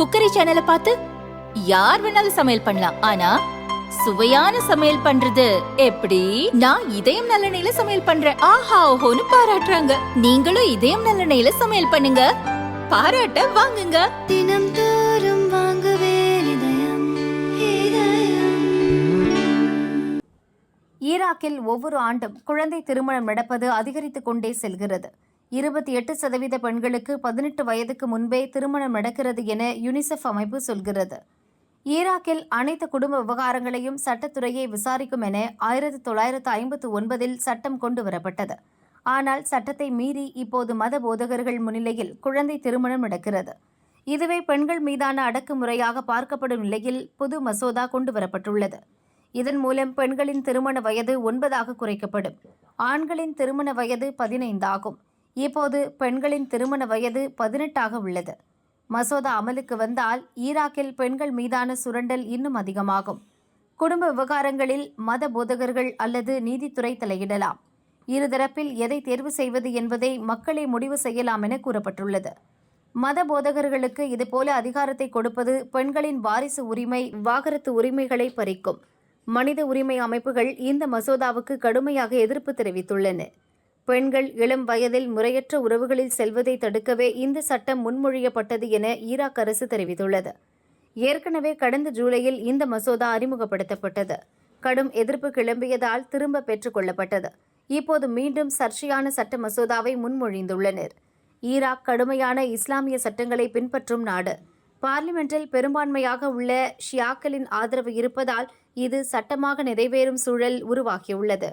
Cookery சேனலை பார்த்து யார் வேணாலும் சமையல் பண்ணலாம். ஆனா சுவையான சமையல் பண்றது எப்படி? நான் இதயம் நல்லெண்ணெயில சமையல் பண்றேன். ஆஹா ஓஹோன்னு பாராட்டுறாங்க. நீங்களும் இதயம் நல்லெண்ணெயில சமையல் பண்ணுங்க. பாராட்ட வாங்குங்க. தினம் தோறும் வாங்குவே இதயம் இதயம். ஈராக்கில் ஒவ்வொரு ஆண்டும் குழந்தை திருமணம் நடப்பது அதிகரித்துக் கொண்டே செல்கிறது. இருபத்தி எட்டு சதவீத பெண்களுக்கு பதினெட்டு வயதுக்கு முன்பே திருமணம் நடக்கிறது என யுனிசெஃப் அமைப்பு சொல்கிறது. ஈராக்கில் அனைத்து குடும்ப விவகாரங்களையும் சட்டத்துறையை விசாரிக்கும் என ஆயிரத்தி தொள்ளாயிரத்து ஐம்பத்து ஒன்பதில் சட்டம் கொண்டு வரப்பட்டது. ஆனால் சட்டத்தை மீறி இப்போது மத போதகர்கள் முன்னிலையில் குழந்தை திருமணம் நடக்கிறது. இதுவே பெண்கள் மீதான அடக்குமுறையாக பார்க்கப்படும் நிலையில் புது மசோதா கொண்டு வரப்பட்டுள்ளது. இதன் மூலம் பெண்களின் திருமண வயது ஒன்பதாக குறைக்கப்படும். ஆண்களின் திருமண வயது பதினைந்தாகும் இப்போது பெண்களின் திருமண வயது பதினெட்டாக உள்ளது. மசோதா அமலுக்கு வந்தால் ஈராக்கில் பெண்கள் மீதான சுரண்டல் இன்னும் அதிகமாகும். குடும்ப விவகாரங்களில் மத போதகர்கள் அல்லது நீதித்துறை தலையிடலாம். இருதரப்பில் எதை தேர்வு செய்வது என்பதை மக்களே முடிவு செய்யலாம் என கூறப்பட்டுள்ளது. மத போதகர்களுக்கு இதுபோல அதிகாரத்தை கொடுப்பது பெண்களின் வாரிசு உரிமை விவாகரத்து உரிமைகளை பறிக்கும். மனித உரிமை அமைப்புகள் இந்த மசோதாவுக்கு கடுமையாக எதிர்ப்பு தெரிவித்துள்ளன. பெண்கள் இளம் வயதில் முறையற்ற உறவுகளில் செல்வதை தடுக்கவே இந்த சட்டம் முன்மொழியப்பட்டது என ஈராக் அரசு தெரிவித்துள்ளது. ஏற்கனவே கடந்த ஜூலையில் இந்த மசோதா அறிமுகப்படுத்தப்பட்டது. கடும் எதிர்ப்பு கிளம்பியதால் திரும்ப பெற்றுக் கொள்ளப்பட்டது. இப்போது மீண்டும் சர்ச்சையான சட்ட மசோதாவை முன்மொழிந்துள்ளனர். ஈராக் கடுமையான இஸ்லாமிய சட்டங்களை பின்பற்றும் நாடு. பார்லிமெண்டில் பெரும்பான்மையாக உள்ள ஷியாக்களின் ஆதரவு இருப்பதால் இது சட்டமாக நிறைவேறும் சூழல் உருவாகியுள்ளது.